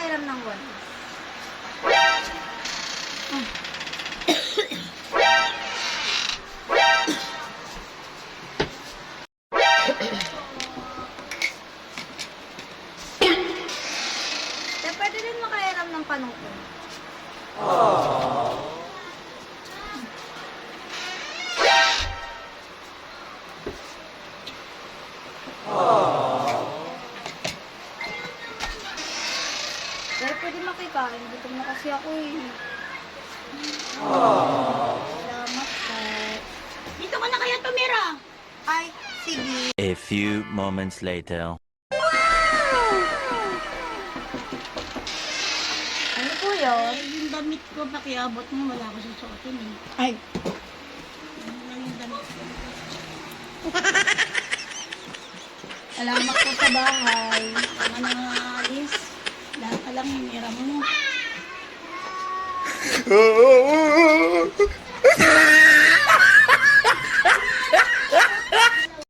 makairam ng walis? Kaya pwede rin makairam ng panukon. Kaya pwede makikain. Gutom na kasi ako eh. Salamat po. Dito ka na kaya tumira. Ay, sige. A few moments later. Ano po yun? Eh, yung damit ko, pakiabot mo, wala ko susuotin eh. Ay, Ano lang yung damit ko. salamat po sa bahay. Lang yung mo.